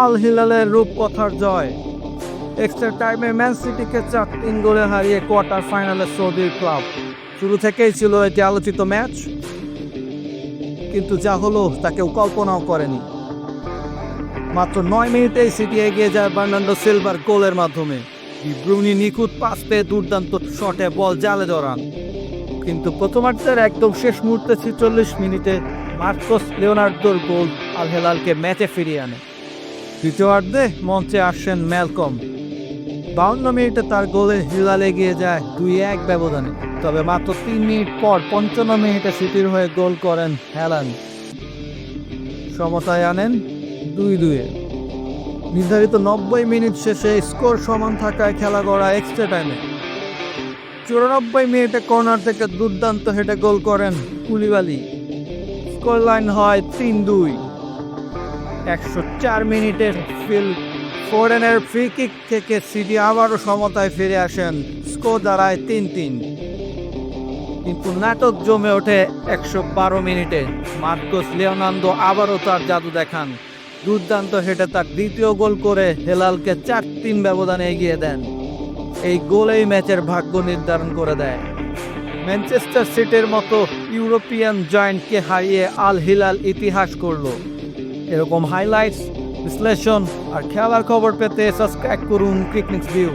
আল হিলালের রূপকথার জয়। এক্সট্রা টাইমে ম্যান সিটিকে চার তিন গোলে হারিয়ে কোয়ার্টার ফাইনালে সৌদির ক্লাব। শুরু থেকেই ছিল এটি আলোচিত ম্যাচ, কিন্তু যা হলো তা কেউ কল্পনাও করেনি। মাত্র নয় মিনিটেই সিটি এগিয়ে যায় বার্নান্ডো সিলভার গোলের মাধ্যমে। ব্রুনি নিখুঁত পাস পেয়ে দুর্দান্ত শটে বল জালে জড়ান কিন্তু প্রথমার্ধের একদম শেষ মুহূর্তে ছেচল্লিশ মিনিটে মার্কোস লিওনার্দোর গোল আল হেলালকে ম্যাচে ফিরিয়ে আনে। দ্বিতীয়ার্ধে মঞ্চে আসেন ম্যালকম। বাউন্ন মিনিটে তার গোলে হিলাল এগিয়ে যায় দুই এক ব্যবধানে। তবে মাত্র তিন মিনিট পর পঞ্চান্ন মিনিটে সিটির হয়ে গোল করেন হেলান। সমতায় আনেন দুই দুয়ে নির্ধারিত নব্বই মিনিট শেষে স্কোর সমান থাকায় খেলা গড়া এক্সট্রা টাইমে চুরানব্বই মিনিটে কর্নার থেকে দুর্দান্ত হেঁটে গোল করেন কুলিবালি। স্কোর লাইন হয় তিন দুই একশো চার মিনিটের ফিল ফোরেনের ফ্রি কিক থেকে সিটি আবারও সমতায় ফিরে আসেন স্কোর দাঁড়ায় তিন তিন। কিন্তু নাটক জমে ওঠে একশো বারো মিনিটে। মার্কোস লিওনান্দো আবারও তার জাদু দেখান। দুর্দান্ত হেঁটে তার দ্বিতীয় গোল করে হেলালকে চার তিন ব্যবধানে এগিয়ে দেন। এই গোলেই ম্যাচের ভাগ্য নির্ধারণ করে দেয়। ম্যানচেস্টার সিটির মতো ইউরোপিয়ান জয়েন্টকে হারিয়ে আল হিলাল ইতিহাস করল। এরকম হাইলাইটস বিশ্লেষণ আর খেলার খবর পেতে সাবস্ক্রাইব করুন পিকনিক্স ভিউ